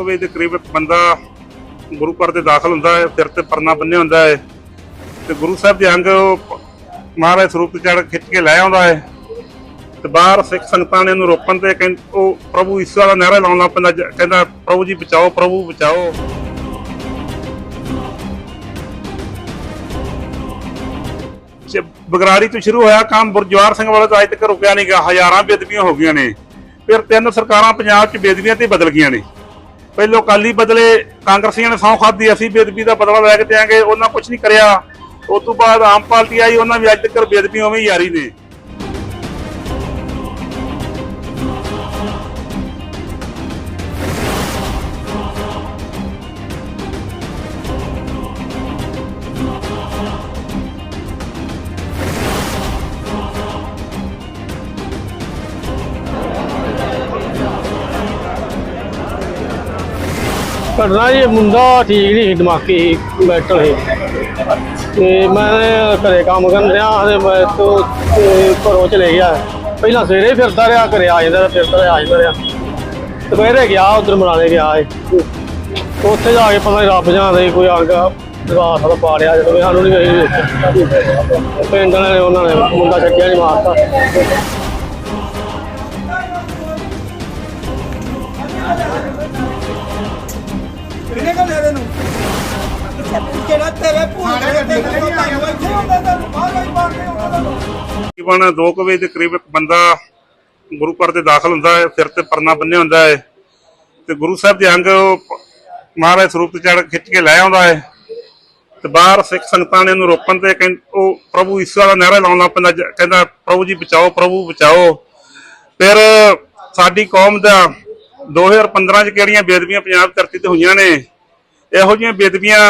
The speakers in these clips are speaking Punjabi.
ਕੁ ਵਜੇ ਦੇ ਕਰੀਬ ਇੱਕ ਬੰਦਾ ਗੁਰੂ ਘਰ ਦੇ ਦਾਖਲ ਹੁੰਦਾ ਹੈ, ਸਿਰ ਤੇ ਪਰਨਾ ਬੰਨਿਆ ਹੁੰਦਾ ਹੈ ਤੇ ਗੁਰੂ ਸਾਹਿਬ ਦੇ ਅੰਗ ਉਹ ਮਹਾਰਾਜ ਸਰੂਪ ਤੇ ਚੜ ਖਿੱਚ ਕੇ ਲੈ ਆਉਂਦਾ ਹੈ ਤੇ ਬਾਹਰ ਸਿੱਖ ਸੰਗਤਾਂ ਨੇ ਉਹਨੂੰ ਰੋਕਣ ਤੇ ਕਹਿੰ- ਉਹ ਪ੍ਰਭੂ ਈਸ਼ਵਰ ਦਾ ਨਾਰਾ ਲਾਉਣ ਲੱਗ ਪੈਂਦਾ, ਜ- ਕਹਿੰਦਾ, ਪ੍ਰਭੂ ਜੀ, ਬਚਾਓ, ਪ੍ਰਭੂ, ਬਚਾਓ। ਚ- ਬਗਰਾੜੀ ਤੋਂ ਸ਼ੁਰੂ ਹੋਇਆ ਕੰਮ ਗੁਰਜਵਾਰ ਸਿੰਘ ਵਾਲੇ ਤਾਂ ਅੱਜ ਤੱਕ ਰੁਕਿਆ ਨਹੀਂ ਗਾ ਹਜ਼ਾਰਾਂ ਬੇਦਬੀਆਂ ਹੋ ਗਈਆਂ ਨੇ। ਫਿਰ ਤਿੰਨ ਸਰਕਾਰਾਂ ਪੰਜਾਬ 'ਚ ਬੇਦਬੀਆਂ ਤੇ ਬਦਲ ਗਈਆਂ ਨੇ। ਪਹਿਲੋਂ ਕਾਲੀ ਬਦਲੇ ਕਾਂਗਰਸੀਆਂ ਨੇ ਸਹੁੰ ਖਾਦੀ ਅਸੀਂ ਬੇਦਬੀ ਦਾ ਬਦਲਾ ਲੈ ਕੇ ਦਿਆਂਗੇ, ਉਹਨਾਂ ਕੁਝ ਨਹੀਂ ਕਰਿਆ। ਉਸ ਤੋਂ ਬਾਅਦ ਆਮ ਪਾਰਟੀ ਆਈ, ਉਹਨਾਂ ਵੀ ਅੱਜ ਤੱਕ ਬੇਦਬੀ ਉਵੇਂ ਹੀ ਜਾਰੀ ਨੇ। ਘਟਨਾ ਇਹ ਮੁੰਡਾ ਠੀਕ ਨਹੀਂ ਸੀ, ਦਿਮਾਗੀ ਮੈਂਟਲ ਸੀ। ਤੇ ਮੈਂ ਘਰੇ ਕੰਮ ਕਰਨ ਰਿਹਾ ਤੇ ਮੈਂ ਤੋਂ ਤੇ ਘਰੋਂ ਚਲੇ ਗਿਆ। ਪਹਿਲਾਂ ਸਵੇਰੇ ਫਿਰਦਾ ਰਿਹਾ ਘਰੇ ਆ ਜਾਂਦਾ ਰਿਹਾ, ਫਿਰਦਾ ਰਿਹਾ ਆ ਜਾਂਦਾ ਰਿਹਾ। ਸਵੇਰੇ ਗਿਆ ਉਧਰ ਮਨਾਲੇ ਗਿਆ ਏ ਉੱਥੇ ਜਾ ਕੇ ਪਤਾ ਰੱਬ ਜਾਣਦਾ ਸੀ ਕੋਈ ਆ ਗਿਆ ਰਾਤ ਦਾ ਪਾੜਿਆ ਜਦੋਂ ਵੀ ਸਾਨੂੰ ਨਹੀਂ ਪਿੰਡ ਵਾਲਿਆਂ ਨੇ ਉਹਨਾਂ ਨੇ ਮੁੰਡਾ ਛੱਡਿਆ ਨਹੀਂ ਮਾਰਤਾ। ਕਿਹਨੇ ਨੂੰ? ਕਿਹੜਾ ਤੇਰੇ ਦੇ ਤੇ ਤੁਹਾਨੂੰ ਇੱਥੇ ਹੁੰਦਾ ਤੁਹਾਨੂੰ ਬਾਹਰ ਹੀ ਬਾਹਰ ਨਹੀਂ ਹੁੰਦਾ ਤੁਹਾਨੂੰ ਤਕਰੀਬਨ 2 ਵਜੇ ਦੇ ਕਰੀਬ ਇੱਕ ਬੰਦਾ ਗੁਰੂ ਘਰ ਦੇ ਦਾਖਲ ਹੁੰਦਾ ਹੈ ਸਿਰ ਤੇ ਪਰਨਾ ਬੰਨਿਆ ਹੁੰਦਾ ਹੈ ਤੇ ਗੁਰੂ ਸਾਹਿਬ ਦੇ ਅੰਗ ਮਹਾਰਾਜ ਸਰੂਪ ਤੇ ਚੜ ਖਿੱਚ ਕੇ ਲੈ ਆਉਂਦਾ ਹੈ ਤੇ ਬਾਹਰ ਸਿੱਖ ਸੰਗਤਾਂ ਨੇ ਉਹਨੂੰ ਰੋਕਣ ਤੇ ਕਹਿੰ- ਉਹ ਪ੍ਰਭੂ ਈਸ਼ਵਰ ਦਾ ਨਾਰਾ ਲਾਉਣ ਲੱਗ ਪੈਂਦਾ ਕਹਿੰਦਾ ਪ੍ਰਭੂ ਜੀ ਬਚਾਓ ਪ੍ਰਭੂ ਬਚਾਓ। ਫਿਰ ਸਾਡੀ ਕੌਮ ਦਾ 2015 ਚ ਕਿਹੜੀਆਂ ਬੇਦਬੀਆਂ ਪੰਜਾਬ ਧਰਤੀ ਤੇ ਹੋਈਆਂ ਨੇ? ਇਹੋ ਜਿਹੀਆਂ ਬੇਦਬੀਆਂ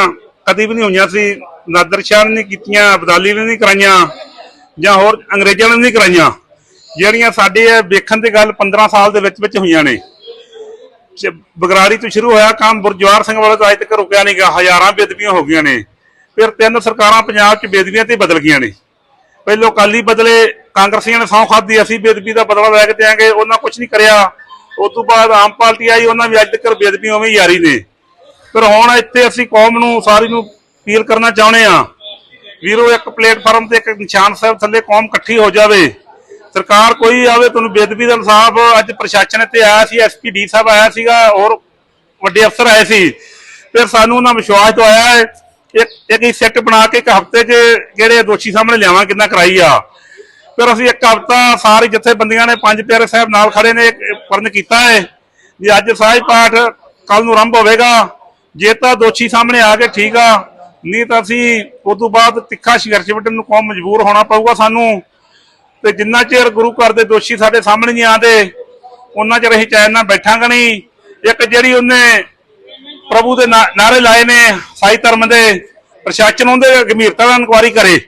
ਕਦੀ ਵੀ ਨਹੀਂ ਹੋਈਆਂ। ਸੀ ਨਾਦਰ ਸ਼ਾਹ ਨੇ ਨਹੀਂ ਕੀਤੀਆਂ, ਅਬਦਾਲੀ ਨੇ ਨਹੀਂ ਕਰਾਈਆਂ, ਜਾਂ ਹੋਰ ਅੰਗਰੇਜ਼ਾਂ ਨੇ ਨਹੀਂ ਕਰਾਈਆਂ। ਜਿਹੜੀਆਂ ਸਾਡੇ ਵੇਖਣ ਦੀ ਗੱਲ 15 ਸਾਲ ਦੇ ਵਿੱਚ ਵਿੱਚ ਹੋਈਆਂ ਨੇ। ਬਗਰਾੜੀ ਤੋਂ ਸ਼ੁਰੂ ਹੋਇਆ ਕੰਮ ਗੁਰਜਵਾਰ ਸਿੰਘ ਵਾਲੇ ਤਾਂ ਅੱਜ ਤੱਕ ਰੁਕਿਆ ਨਹੀਂ ਗਿਆ ਹਜ਼ਾਰਾਂ ਬੇਦਬੀਆਂ ਹੋ ਗਈਆਂ ਨੇ। ਫਿਰ ਤਿੰਨ ਸਰਕਾਰਾਂ ਪੰਜਾਬ 'ਚ ਬੇਦਬੀਆਂ ਤੇ ਬਦਲ ਗਈਆਂ ਨੇ। ਪਹਿਲੋਂ ਕਾਲੀ ਬਦਲੇ, ਕਾਂਗਰਸੀਆਂ ਨੇ ਸਹੁੰ ਖਾਦੀ ਅਸੀਂ ਬੇਦਬੀ ਦਾ ਬਦਲਾ ਲੈ ਕੇ ਦਿਆਂਗੇ ਉਹਨਾਂ ਕੁਝ ਨਹੀਂ ਕਰਿਆ। ਉਸ ਤੋਂ ਬਾਅਦ ਆਮ ਪਾਰਟੀ ਆਈ, ਉਹਨਾਂ ਵੀ ਅੱਜ ਤੱਕ ਬੇਦਬੀ ਉਵੇਂ ਹੀ ਨੇ। ਪਰ ਹੁਣ ਇੱਥੇ ਅਸੀਂ ਕੌਮ ਨੂੰ ਸਾਰੀ ਨੂੰ ਅਪੀਲ ਕਰਨਾ ਚਾਹੁੰਦੇ ਆ ਵੀਰੋ, ਇੱਕ ਪਲੇਟਫਾਰਮ ਤੇ ਇੱਕ ਨਿਸ਼ਾਨ ਸਾਹਿਬ ਥੱਲੇ ਕੌਮ ਇਕੱਠੀ ਹੋ ਜਾਵੇ। ਸਰਕਾਰ ਕੋਈ ਆਵੇ, ਤੁਹਾਨੂੰ ਬੇਦਬੀ ਦਾ ਇਨਸਾਫ ਅੱਜ ਪ੍ਰਸ਼ਾਸਨ ਇੱਥੇ ਆਇਆ ਸੀ ਐਸਪੀਡੀ ਸਾਹਿਬ ਆਇਆ ਸੀਗਾ, ਹੋਰ ਵੱਡੇ ਅਫਸਰ ਆਏ ਸੀ। ਫਿਰ ਸਾਨੂੰ ਉਹਨਾਂ ਵਿਸ਼ਵਾਸ ਦਵਾਇਆ ਹੈ, ਇੱਕ ਇੱਕ ਸੈੱਟ ਬਣਾ ਕੇ ਇੱਕ ਹਫ਼ਤੇ 'ਚ ਜਿਹੜੇ ਦੋਸ਼ੀ ਸਾਹਮਣੇ ਲਿਆਵਾਂ, ਕਿੰਨਾ ਕਰਾਈ ਆ। ਫਿਰ ਅਸੀਂ ਇੱਕ ਹਫ਼ਤਾ ਸਾਰੇ ਜਥੇਬੰਦੀਆਂ ਨੇ ਪੰਜ ਪਿਆਰੇ ਸਾਹਿਬ ਨਾਲ ਖੜੇ ਨੇ ਪਰਨ ਕੀਤਾ ਹੈ ਜੀ ਅੱਜ ਸਾਜ ਪਾਠ ਕੱਲ ਨੂੰ ਆਰੰਭ ਹੋਵੇਗਾ। ਜੇ ਤਾਂ ਦੋਸ਼ੀ ਸਾਹਮਣੇ ਆ ਕੇ ਠੀਕ ਆ, ਨਹੀਂ ਤਾਂ ਅਸੀਂ ਉਸ ਤੋਂ ਬਾਅਦ ਤਿੱਖਾ ਸੰਘਰਸ਼ ਵੱਢਣ ਨੂੰ ਕੌਮ ਮਜਬੂਰ ਹੋਣਾ ਪਊਗਾ ਸਾਨੂੰ। ਤੇ ਜਿੰਨਾ ਚਿਰ ਗੁਰੂ ਘਰ ਦੇ ਦੋਸ਼ੀ ਸਾਡੇ ਸਾਹਮਣੇ ਨਹੀਂ ਆਉਂਦੇ, ਉਹਨਾਂ ਚਿਰ ਅਸੀਂ ਚੈਨ ਨਾਲ ਬੈਠਾਂਗੇ ਨਹੀਂ। ਇੱਕ ਜਿਹੜੀ ਉਹਨੇ ਪ੍ਰਭੂ ਦੇ ਨਾ- ਨਾਅਰੇ ਲਾਏ ਨੇ ਸਾਈ ਧਰਮ ਦੇ, ਪ੍ਰਸ਼ਾਸਨ ਉਹਦੇ ਗੰਭੀਰਤਾ ਨਾਲ ਇਨਕੁਆਰੀ ਕਰੇ।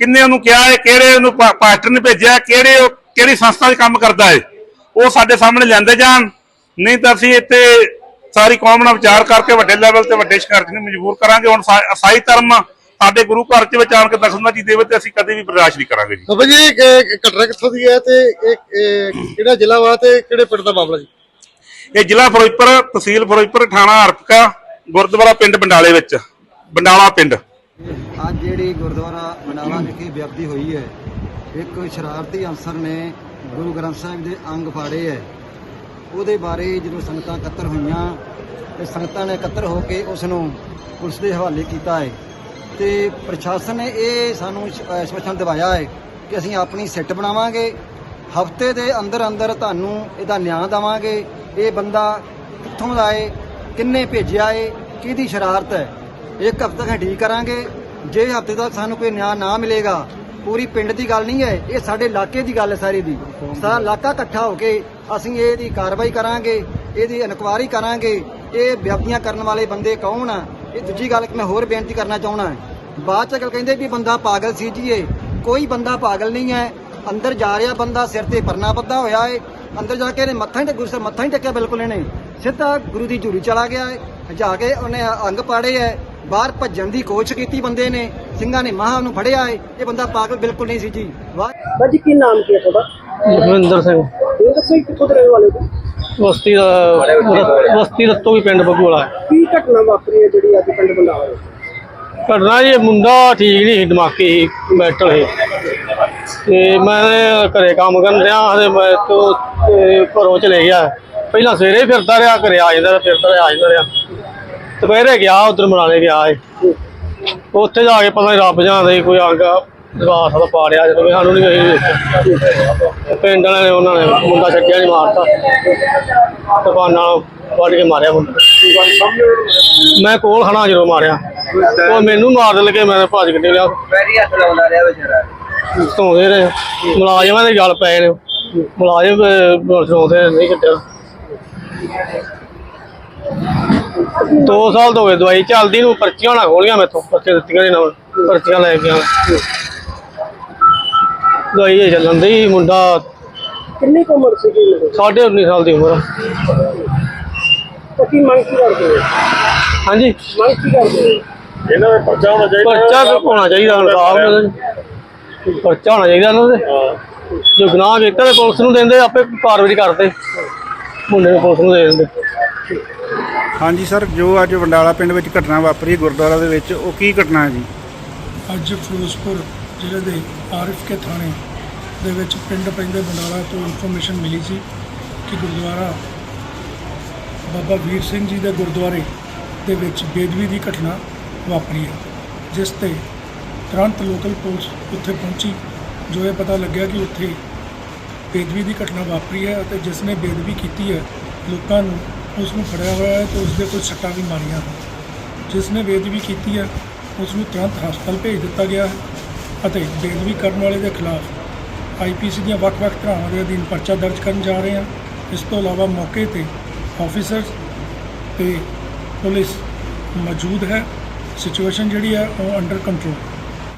ਕਿੰਨੇ ਉਹਨੂੰ ਕਿਹਾ ਹੈ ਕਿਹੜੇ ਉਹਨੂੰ ਪਾਸਟਰ ਨੇ ਭੇਜਿਆ ਕਿਹੜੇ ਉਹ ਕਿਹੜੀ ਸੰਸਥਾ 'ਚ ਕੰਮ ਕਰਦਾ ਹੈ। ਉਹ ਸਾਡੇ ਸਾਹਮਣੇ ਲਿਆਂਦੇ ਜਾਣ। ਨਹੀਂ ਤਾਂ ਅਸੀਂ ਇੱਥੇ ਸਾਰੀ ਕੌਮ ਨਾਲ ਵਿਚਾਰ ਕਰਕੇ ਵੱਡੇ ਲੈਵਲ ਤੇ ਵੱਡੇ ਸੰਘਰਸ਼ ਨੂੰ ਮਜਬੂਰ ਕਰਾਂਗੇ। ਹੁਣ ਸਾਈ ਧਰਮ ਸਾਡੇ ਗੁਰੂ ਘਰ 'ਚ ਵਿੱਚ ਆਣ ਕੇ ਦਖਲਅੰਦਾਜ਼ੀ ਦੇਵੇ ਤੇ ਅਸੀਂ ਕਦੇ ਵੀ ਬਰਦਾਸ਼ਤ ਨਹੀਂ ਕਰਾਂਗੇ ਜੀ। ਬਾਬਾ ਜੀ ਘਟਨਾ ਕਿੱਥੋਂ ਦੀ ਹੈ ਤੇ ਕਿਹੜਾ ਜ਼ਿਲ੍ਹਾ ਵਾ ਤੇ ਕਿਹੜੇ ਪਿੰਡ ਦਾ ਮਾਮਲਾ ਜੀ? ਇਹ ਜ਼ਿਲ੍ਹਾ ਫਿਰੋਜ਼ਪੁਰ ਤਹਿਸੀਲ ਫਿਰੋਜ਼ਪੁਰ ਥਾਣਾ ਹਰਪਕਾ ਗੁਰਦੁਆਰਾ ਪਿੰਡ ਬੰਡਾਲੇ ਵਿੱਚ। ਬੰਡਾਲਾ ਪਿੰਡ। ਅੱਜ ਜਿਹੜੀ ਗੁਰਦੁਆਰਾ ਮਨਾਲਾ ਵਿਖੇ ਵਿਅਕਤੀ ਹੋਈ ਹੈ, ਇੱਕ ਸ਼ਰਾਰਤੀ ਅਨਸਰ ਨੇ ਗੁਰੂ ਗ੍ਰੰਥ ਸਾਹਿਬ ਦੇ ਅੰਗ ਫਾੜੇ ਹੈ। ਉਹਦੇ ਬਾਰੇ ਜਦੋਂ ਸੰਗਤਾਂ ਇਕੱਤਰ ਹੋਈਆਂ ਤੇ ਸੰਗਤਾਂ ਨੇ ਇਕੱਤਰ ਹੋ ਕੇ ਉਸ ਨੂੰ ਪੁਲਿਸ ਦੇ ਹਵਾਲੇ ਕੀਤਾ ਹੈ ਤੇ ਪ੍ਰਸ਼ਾਸਨ ਨੇ ਇਹ ਸਾਨੂੰ ਸਪਸ਼ਟ ਦਿਵਾਇਆ ਹੈ ਕਿ ਅਸੀਂ ਆਪਣੀ ਸੈੱਟ ਬਣਾਵਾਂਗੇ, ਹਫ਼ਤੇ ਦੇ ਅੰਦਰ ਅੰਦਰ ਤੁਹਾਨੂੰ ਇਹਦਾ ਨਿਆਂ ਦੇਵਾਂਗੇ, ਇਹ ਬੰਦਾ ਕਿੱਥੋਂ ਦਾ ਹੈ ਕਿੰਨੇ ਭੇਜਿਆ ਹੈ ਕਿਹਦੀ ਸ਼ਰਾਰਤ ਹੈ, ਇੱਕ ਹਫ਼ਤਾ ਤੱਕ ਠੀਕ ਕਰਾਂਗੇ। ਜੇ ਹਫ਼ਤੇ ਤੱਕ ਸਾਨੂੰ ਕੋਈ ਨਿਆਂ ਨਾ ਮਿਲੇਗਾ, ਪੂਰੀ ਪਿੰਡ ਦੀ ਗੱਲ ਨਹੀਂ ਹੈ, ਇਹ ਸਾਡੇ ਇਲਾਕੇ ਦੀ ਗੱਲ ਹੈ ਸਾਰੀ ਦੀ। ਸਾਰਾ ਇਲਾਕਾ ਇਕੱਠਾ ਹੋ ਕੇ ਅਸੀਂ ਇਹਦੀ ਕਾਰਵਾਈ ਕਰਾਂਗੇ, ਇਹਦੀ ਇਨਕੁਆਇਰੀ ਕਰਾਂਗੇ, ਇਹ ਵਿਅਕਤੀਆਂ ਕਰਨ ਵਾਲੇ ਬੰਦੇ ਕੌਣ ਆ? ਇਹ ਦੂਜੀ ਗੱਲ ਮੈਂ ਹੋਰ ਬੇਨਤੀ ਕਰਨਾ ਚਾਹਣਾ ਬਾਅਦ ਚ ਗੱਲ ਕਹਿੰਦੇ ਵੀ ਬੰਦਾ ਪਾਗਲ ਸੀ ਜੀ ਇਹ ਕੋਈ ਬੰਦਾ ਪਾਗਲ ਨਹੀਂ ਹੈ। ਅੰਦਰ ਜਾ ਰਿਹਾ ਬੰਦਾ ਸਿਰ ਤੇ ਪਰਨਾ ਬੱਧਾ ਹੋਇਆ ਹੈ ਅੰਦਰ ਜਾ ਕੇ ਇਹਨੇ ਮੱਥਾ ਹੀ ਟੇਕ, ਗੁਰੂ ਮੱਥਾ ਹੀ ਟੇਕਿਆ ਬਿਲਕੁਲ ਇਹਨੇ। ਸਿੱਧਾ ਗੁਰੂ ਦੀ ਝੂਰੀ ਚਲਾ ਗਿਆ ਹੈ ਜਾ ਕੇ ਉਹਨੇ ਅੰਗ ਪਾੜੇ ਹੈ। ਬਾਹਰ ਭੱਜਣ ਦੀ ਕੋਸ਼ਿਸ਼ ਕੀਤੀ ਬੰਦੇ ਨੇ ਸਿੰਘਾਂ ਨੇ ਮਹਾਂ ਨੂੰ ਫੜਿਆ ਹੈ ਇਹ ਬੰਦਾ ਪਾਗਲ ਬਿਲਕੁਲ ਨਹੀਂ ਸੀ ਜੀ। ਵਾਹ ਬਾਜੀ ਕੀ ਨਾਮ ਕੀ ਹੈ ਤੁਹਾਡਾ? ਲਖਵਿੰਦਰ ਸਿੰਘ। ਇਹ ਦੱਸੋ ਜੀ ਕਿੱਥੋਂ ਦੇ ਰਹਿਣ ਵਾਲੇ ਹੋ ਬਸਤੀ ਦਾ ਬਸਤੀ ਰੱਤੋ ਵੀ ਪਿੰਡ ਬਗੂਲਾ ਹੈ ਕੀ ਘਟਨਾ ਵਾਪਰੀ ਹੈ ਜਿਹੜੀ ਅੱਜ ਪਿੰਡ ਬੁਲਾਵਾ ਵਿੱਚ ਘਟਨਾ ਇਹ ਮੁੰਡਾ ਠੀਕ ਨਹੀਂ ਸੀ ਦਿਮਾਗੀ ਮੈਂਟਲ ਸੀ। ਤੇ ਮੈਂ ਘਰੇ ਕੰਮ ਕਰਨ ਰਿਹਾ ਤੇ ਮੈਂ ਤੋਂ ਘਰੋਂ ਚਲੇ ਗਿਆ। ਪਹਿਲਾਂ ਸਵੇਰੇ ਫਿਰਦਾ ਰਿਹਾ ਘਰੇ ਆ ਜਾਂਦਾ ਰਿਹਾ, ਫਿਰਦਾ ਰਿਹਾ ਆ ਜਾਂਦਾ ਰਿਹਾ। ਦੁਪਹਿਰੇ ਗਿਆ ਉਧਰ ਮਨਾਣੇ ਗਿਆ ਏ ਉੱਥੇ ਜਾ ਕੇ ਪਤਾ ਨਹੀਂ ਰੱਬ ਜਾਣਦਾ ਜੀ ਕੋਈ ਅੰਗ ਦਵਾਸ ਦਾ ਪਾੜਿਆ ਜਦੋਂ ਸਾਨੂੰ ਨਹੀਂ ਵੇਖੀ ਪਿੰਡ ਵਾਲਿਆਂ ਨੇ ਉਹਨਾਂ ਨੇ ਮੁੰਡਾ ਛੱਡਿਆ ਨਹੀਂ ਮਾਰਤਾ। ਤਬਾਨ ਨਾਲ ਵੱਢ ਕੇ ਮਾਰਿਆ ਮੁੰਡਾ ਮੈਂ ਕੋਲ ਖੜਾ ਜਦੋਂ ਮਾਰਿਆ। ਉਹ ਮੈਨੂੰ ਮਾਰਨ ਲੱਗੇ ਮੈਂ ਭੱਜ ਕੇ ਲਿਆ ਪੈਰੀ ਹੱਥ ਲਾਉਂਦਾ ਰਿਹਾ ਵਿਚਾਰਾ। ਧੋਂਦੇ ਰਹੇ। ਮੁਲਾਜ਼ਮਾਂ ਦੇ ਗੱਲ ਪਏ ਨੇ। ਮੁਲਾਜ਼ਮ ਧੋਂਦੇ ਨਹੀਂ ਕੱਢਿਆ। ਦੋ ਸਾਲ ਤੋਂ ਹੋ ਦਵਾਈ ਚੱਲਦੀ ਨੂੰ ਪਰਚੀਆਂ ਨਾ ਖੋਲੀਆਂ ਮੈਥੋਂ ਪਰਚੀਆਂ ਦਿੱਤੀਆਂ ਨੇ ਨਾ ਪਰਚੀਆਂ ਲੈ ਕੇ ਆ ਦਵਾਈ ਇਹ ਚੱਲਣ ਦੀ ਮੁੰਡਾ। ਕਿੰਨੀ ਉਮਰ ਸੀਗੀ ਸਾਢੇ 19 ਸਾਲ ਦੀ ਉਮਰ ਕੀ ਮੰਗ ਕੀ ਕਰਦੇ ਹਾਂਜੀ? ਮੰਗ ਕੀ ਕਰਦੇ ਇਹਨਾਂ ਦਾ ਪਰਚਾ ਹੋਣਾ ਚਾਹੀਦਾ। ਪਰਚਾ ਹੋਣਾ ਚਾਹੀਦਾ ਇਨਸਾਫ ਨਾਲ ਪਰਚਾ ਹੋਣਾ ਚਾਹੀਦਾ ਇਹਨਾਂ ਦੇ। ਜੋ ਗੁਨਾਹ ਕੀਤਾ ਪੁਲਿਸ ਨੂੰ ਦਿੰਦੇ ਆਪੇ ਕਾਰਵਾਈ ਕਰਦੇ। ਮੁੰਡੇ ਨੂੰ ਪੁਲਿਸ ਨੂੰ ਦੇ ਦਿੰਦੇ। ਹਾਂਜੀ ਸਰ, ਜੋ ਅੱਜ ਵੰਡਾਲਾ ਪਿੰਡ ਵਿੱਚ ਘਟਨਾ ਵਾਪਰੀ ਗੁਰਦੁਆਰਾ ਦੇ ਵਿੱਚ, ਉਹ ਕੀ ਘਟਨਾ ਹੈ ਜੀ? ਅੱਜ ਫਿਰੋਜ਼ਪੁਰ ਜ਼ਿਲ੍ਹੇ ਦੇ ਆਰਫ ਕੇ ਥਾਣੇ ਦੇ ਵਿੱਚ ਪਿੰਡ ਪੈਂਦੇ ਬੰਡਾਲਾ ਤੋਂ ਇਨਫੋਰਮੇਸ਼ਨ ਮਿਲੀ ਸੀ ਕਿ ਗੁਰਦੁਆਰਾ ਬਾਬਾ ਵੀਰ ਸਿੰਘ ਜੀ ਦੇ ਗੁਰਦੁਆਰੇ ਦੇ ਵਿੱਚ ਬੇਦਬੀ ਦੀ ਘਟਨਾ ਵਾਪਰੀ ਹੈ, ਜਿਸ ਤੇ ਤੁਰੰਤ ਲੋਕਲ ਪੁਲਿਸ ਉੱਥੇ ਪਹੁੰਚੀ, ਜੋ ਇਹ ਪਤਾ ਲੱਗਿਆ ਕਿ ਉੱਥੇ ਬੇਦਬੀ ਦੀ ਘਟਨਾ ਵਾਪਰੀ ਹੈ ਅਤੇ ਜਿਸ ਨੇ ਬੇਦਬੀ ਕੀਤੀ ਹੈ, ਲੋਕਾਂ ਨੂੰ ਉਸ ਨੂੰ ਫੜਿਆ ਹੋਇਆ ਹੈ ਤੇ ਉਸ ਦੇ ਕੁਝ ਸੱਟਾਂ ਵੀ ਮਾਰੀਆਂ ਹਨ। ਜਿਸ ਨੇ ਬੇਦਬੀ ਕੀਤੀ ਹੈ ਉਸ ਨੂੰ ਤੁਰੰਤ ਹਸਪਤਾਲ ਭੇਜ ਦਿੱਤਾ ਗਿਆ ਹੈ ਅਤੇ ਬੇਦਬੀ ਕਰਨ ਵਾਲੇ ਦੇ ਖਿਲਾਫ ਆਈਪੀਸੀ ਦੀਆਂ ਵੱਖ-ਵੱਖ ਧਾਰਾਵਾਂ ਦੇ ਅਧੀਨ ਪਰਚਾ ਦਰਜ ਕਰਨ ਜਾ ਰਹੇ ਹਾਂ। ਇਸ ਤੋਂ ਇਲਾਵਾ ਮੌਕੇ ਤੇ ਆਫੀਸਰਸ ਤੇ ਪੁਲਿਸ ਮੌਜੂਦ ਹੈ। ਸਿਚੁਏਸ਼ਨ ਜਿਹੜੀ ਹੈ ਉਹ ਅੰਡਰ ਕੰਟਰੋਲ